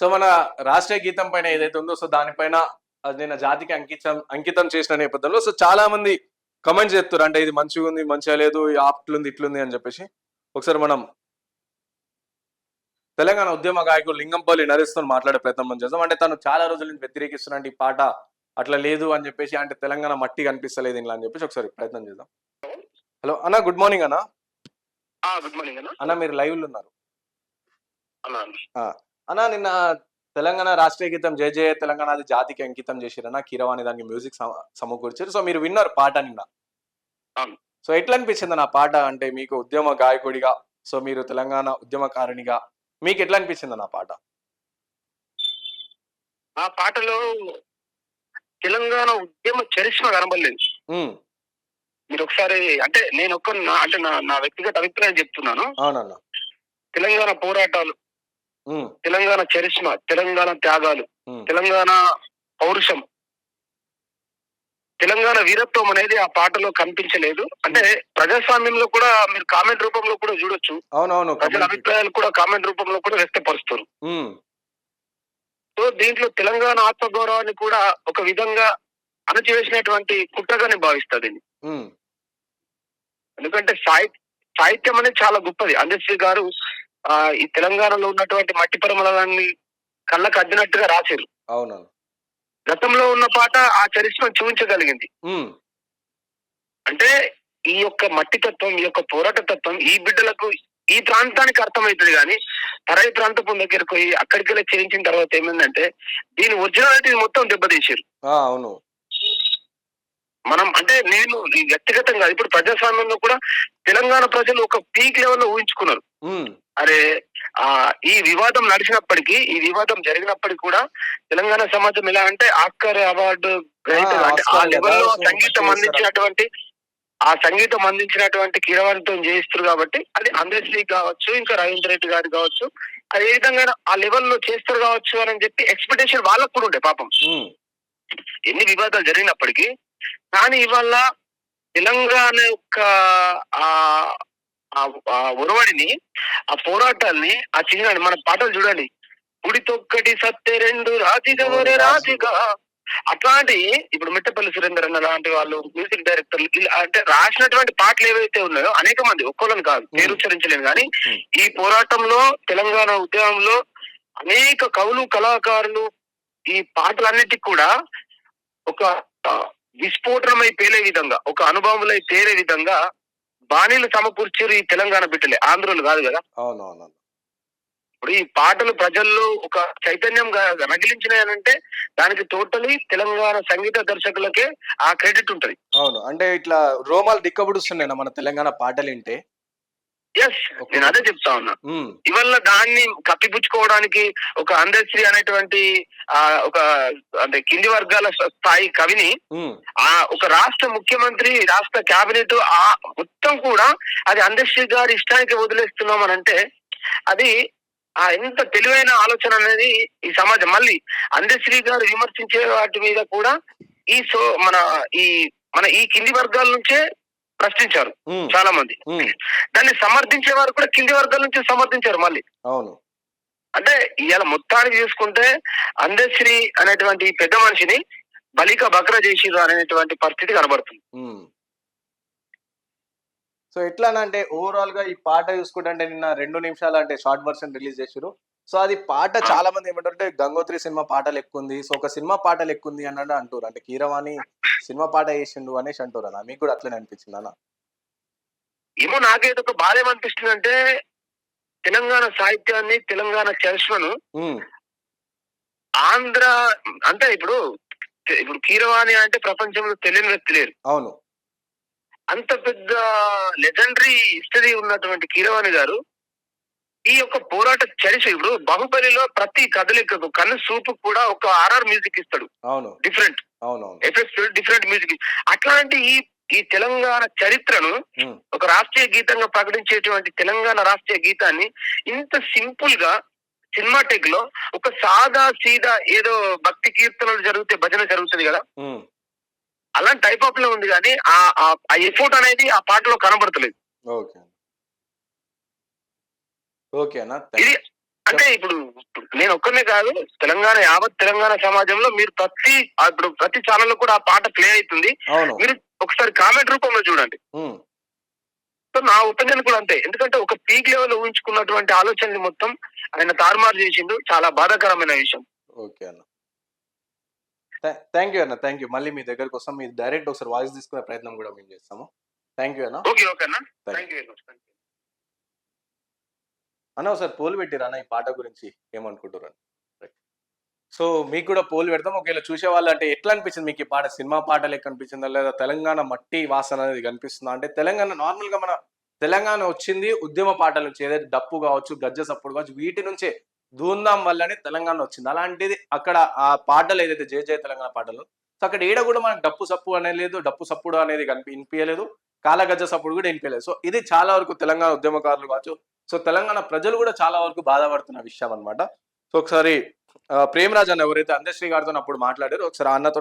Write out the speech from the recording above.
So మన రాష్ట్రీయ గీతం పైన ఏదైతే ఉందో సో దానిపైన నేను జాతికి అంకితం అంకితం చేసిన నేపథ్యంలో సో చాలా మంది కమెంట్స్ చెప్తారు అంటే ఇది మంచిగా ఉంది మంచిగా లేదు అట్లుంది ఇట్లుంది అని చెప్పేసి. ఒకసారి మనం తెలంగాణ ఉద్యమ గాయకుడు లింగంపల్లి నరేష్తో మాట్లాడే ప్రయత్నం మనం చేద్దాం. అంటే తను చాలా రోజుల నుంచి వ్యతిరేకిస్తున్నట్టు ఈ పాట అట్లా లేదు అని చెప్పేసి అంటే తెలంగాణ మట్టి కనిపిస్తలేదు ఇలా అని చెప్పేసి ఒకసారి ప్రయత్నం చేద్దాం. హలో అన్న గుడ్ మార్నింగ్ అన్న. గుడ్ మార్నింగ్ అన్న. మీరు లైవ్లో ఉన్నారు. అన్న నిన్న తెలంగాణ రాష్ట్రీయ గీతం జయ జయ తెలంగాణ అది జాతికి అంకితం చేసిరన్న కీరవాణి దానికి మ్యూజిక్ సమ- సమకూర్చారు సో మీరు విన్నారు పాట నిన్న. సో ఎట్లా అనిపించింది నా పాట? అంటే మీకు ఉద్యమ గాయకుడిగా సో మీరు తెలంగాణ ఉద్యమకారునిగా మీకు ఎట్లా అనిపించింది నా పాట? ఆ పాటలో తెలంగాణ ఉద్యమ చరిష్మ కనబడలేదు. మీరు ఒకసారి అంటే నేను ఒక్క అంటే నా నా వ్యక్తిగత అభిప్రాయం చెప్తున్నాను. అవునన్న. తెలంగాణ పోరాటాలు తెలంగాణ చరిష్మ తెలంగాణ త్యాగాలు తెలంగాణ పౌరుషం. తెలంగాణ వీరత్వం అనేది ఆ పాటలో కనిపించలేదు. అంటే ప్రజాస్వామ్యంలో కూడా మీరు కామెంట్ రూపంలో కూడా చూడొచ్చు. అవునవును ప్రజల. అభిప్రాయాలు కూడా కామెంట్ రూపంలో కూడా వ్యక్తపరుస్తారు. సో దీంట్లో తెలంగాణ ఆత్మగౌరవాన్ని కూడా ఒక విధంగా అణచివేసినటువంటి కుట్రగానే భావిస్తుంది ఎందుకంటే సాహిత్య సాహిత్యం అనేది చాలా గొప్పది. అందశ్రీ గారు ఆ ఈ తెలంగాణలో ఉన్నటువంటి మట్టి పరిమళాన్ని కళ్ళకు అద్దినట్టుగా రాశారు. అవునవును. గతంలో ఉన్న పాట ఆ చరిష్మ చూపించగలిగింది. అంటే ఈ యొక్క మట్టి తత్వం ఈ యొక్క పోరాట తత్వం ఈ బిడ్డలకు ఈ ప్రాంతానికి అర్థమవుతుంది కానీ తరాయి ప్రాంతపు దగ్గరకు పోయి అక్కడికి వెళ్ళి చేయించిన తర్వాత ఏమైందంటే దీని ఒరిజినాలిటీ మొత్తం దెబ్బతీసారు అవును. మనం అంటే నేను వ్యక్తిగతంగా ఇప్పుడు ప్రజాస్వామ్యంలో కూడా తెలంగాణ ప్రజలు ఒక పీక్ లెవెల్లో ఊహించుకున్నారు. ఉమ్, అరే ఆ ఈ వివాదం నడిచినప్పటికీ ఈ వివాదం జరిగినప్పటికీ కూడా తెలంగాణ సమాజం ఎలా అంటే ఆస్కార్ అవార్డు అంటే ఆ లెవెల్లో సంగీతం. అందించినటువంటి ఆ సంగీతం అందించినటువంటి కీరవాణితో చేస్తారు కాబట్టి అది అందశ్రీ కావచ్చు ఇంకా రవీంద్ర రెడ్డి గారు కావచ్చు అది ఏ విధంగా ఆ లెవెల్లో చేస్తారు కావచ్చు అని చెప్పి ఎక్స్పెక్టేషన్ వాళ్ళకు కూడా ఉంటాయి పాపం. ఎన్ని వివాదాలు జరిగినప్పటికీ కానీ ఇవాళ తెలంగాణ యొక్క ఆ ఒరవడిని ఆ పోరాటాల్ని ఆ చిహ్నాన్ని మన పాటలు చూడండి. గుడి తొక్కటి సత్తే రెండు రాజిగవరే రాజిగా అట్లాంటి ఇప్పుడు మిట్టపల్లి సురేందర్ అన్న లాంటి వాళ్ళు మ్యూజిక్ డైరెక్టర్లు ఇలా అంటే రాసినటువంటి పాటలు ఏవైతే ఉన్నాయో అనేక మంది ఒక్కోళ్ళని కాదు పేరు ఉచ్చరించలేను కానీ. ఈ పోరాటంలో తెలంగాణ ఉద్యమంలో అనేక కవులు కళాకారులు ఈ పాటలన్నిటికీ కూడా ఒక విస్ఫోటనమై పేలే విధంగా ఒక అనుభవములై పేరే విధంగా బాణీలు సమకూర్చారు ఈ తెలంగాణ బిడ్డలే ఆంధ్రులు కాదు కదా? అవునవును ఇప్పుడు ఈ పాటలు ప్రజల్లో ఒక చైతన్యం రగిలించినాయనంటే దానికి టోటలీ తెలంగాణ సంగీత దర్శకులకే ఆ క్రెడిట్ ఉంటది. అవును అంటే ఇట్లా రోమాలు దిక్కబడుస్తున్నాయి మన తెలంగాణ పాటలు వింటే. ఎస్ నేను అదే చెప్తా ఉన్నా. ఉమ్, ఇవల్ల దాన్ని కప్పిపుచ్చుకోవడానికి ఒక అందశ్రీ అనేటువంటి ఆ ఒక అంటే కింది వర్గాల స్థాయి కవిని ఉమ్, ఆ ఒక రాష్ట్ర ముఖ్యమంత్రి రాష్ట్ర కేబినెట్ ఆ మొత్తం కూడా అది అందశ్రీ గారి ఇష్టానికి వదిలేస్తున్నాం అని అంటే అది ఆ ఎంత తెలివైన ఆలోచన అనేది ఈ సమాజం. మళ్ళీ అందశ్రీ గారు విమర్శించే వాటి మీద కూడా ఈ సో మన ఈ మన ఈ కింది వర్గాల నుంచే ప్రశ్నించారు చాలా మంది దాన్ని సమర్థించే వారు కూడా కింది వర్గాల నుంచి సమర్థించారు మళ్ళీ. అవును. అంటే ఇవాళ మొత్తానికి చూసుకుంటే అందశ్రీ అనేటువంటి పెద్ద మనిషిని బలిక బక్ర చేసిరు అనేటువంటి పరిస్థితి కనబడుతుంది. సో ఎట్లా అంటే ఓవరాల్గా ఈ పాట చూసుకుంటే అంటే నిన్న రెండు నిమిషాలు అంటే షార్ట్ వర్షన్ రిలీజ్ చేసారు సో అది పాట చాలా మంది ఏమంటారంటే గంగోత్రి సినిమా పాటలు ఎక్కువ ఉంది సో ఒక సినిమా పాటలు ఎక్కువ ఉంది అన్నట్టు అంటారు అంటే కీరవాణి సినిమా పాట వేసిండు అనేసి అంటారు అన్న. మీకు కూడా అట్లనే అనిపించింది అన్న? ఏమో నాకైతే ఒక బాధ ఏమనిపిస్తుంది అంటే తెలంగాణ సాహిత్యాన్ని తెలంగాణ చరిష్మను ఆంధ్ర అంటే ఇప్పుడు ఇప్పుడు కీరవాణి అంటే ప్రపంచంలో తెలియని వ్యక్తి లేరు. అవును. అంత పెద్ద లెజెండరీ హిస్టరీ ఉన్నటువంటి కీరవాణి గారు ఈ యొక్క పోరాట చరిత్ర ఇప్పుడు బాహుబలిలో ప్రతి కదలికకు కన్ను సూపు కూడా ఒక ఆర్ఆర్ మ్యూజిక్ ఇస్తాడు. అవును. డిఫరెంట్ ఎఫెక్ట్స్ డిఫరెంట్ మ్యూజిక్ అట్లాంటి ఈ ఈ తెలంగాణ చరిత్రను ఒక రాష్ట్రీయ గీతంగా ప్రకటించేటువంటి తెలంగాణ రాష్ట్రీయ గీతాన్ని ఇంత సింపుల్గా సినిమాటెక్లో ఒక సాదా సీదా ఏదో భక్తి కీర్తనలు జరిగితే భజన జరుగుతుంది కదా. అలాంటి టైప్ ఆఫ్లో ఉంది కానీ ఆ ఆ ఎఫోర్ట్ అనేది ఆ పాటలో కనబడతలేదు. ఇది అంటే ఇప్పుడు నేను ఒక్కనే కాదు తెలంగాణ యావత్ తెలంగాణ సమాజంలో మీరు ప్రతి ఇప్పుడు ప్రతి ఛానల్ కూడా ఆ పాట ప్లే అవుతుంది. మీరు ఒకసారి కామెంట్ రూపంలో చూడండి. సో నా ఒపీనియన్ కూడా అంతే. ఎందుకంటే ఒక పీక్ లెవెల్ ఊహించుకున్నటువంటి ఆలోచనని మొత్తం ఆయన తారుమారు చేసిండు. చాలా బాధాకరమైన విషయం. ఓకే అన్న. థ్యాంక్ యూ అన్న థ్యాంక్ యూ మళ్ళీ మీ దగ్గరకు వస్తాం. మీరు డైరెక్ట్ ఒకసారి వాయిస్ తీసుకునే ప్రయత్నం కూడా మేము చేస్తాము. థ్యాంక్ యూ అన్న. ఓకే ఓకే అన్న. థ్యాంక్ యూ అన్న ఒకసారి పోల్ పెట్టిరా అన్న ఈ పాట గురించి? ఏమనుకుంటారు సో మీకు కూడా పోల్ పెడతాం ఒకవేళ చూసే వాళ్ళు అంటే ఎట్లా అనిపించింది మీకు ఈ పాట? సినిమా పాట లెక్క అనిపించిందా లేదా తెలంగాణ మట్టి వాసన అనేది కనిపిస్తుందా? అంటే తెలంగాణ నార్మల్గా మన తెలంగాణ వచ్చింది ఉద్యమ పాటల నుంచి. ఏదైతే డప్పు కావచ్చు గజ్జ సప్పుడు కావచ్చు వీటి నుంచే ధూంధాం వల్లనే తెలంగాణ వచ్చింది. అలాంటిది అక్కడ ఆ పాటలు ఏదైతే జయ జయ తెలంగాణ పాటలు సో అక్కడ ఏడ కూడా మనకు డప్పు సప్పు అనేది లేదు. డప్పు సప్పుడు అనేది కనిపి వినిపించలేదు కాలగజ్జ సప్పుడు కూడా వినిపించలేదు సో ఇది చాలా వరకు తెలంగాణ ఉద్యమకారులు కావచ్చు సో తెలంగాణ ప్రజలు కూడా చాలా వరకు బాధపడుతున్న విషయం అన్నమాట. సో ఒకసారి ప్రేమరాజ్ అన్న ఎవరైతే అందశ్రీ గారితో అప్పుడు మాట్లాడారో ఒకసారి అన్నతో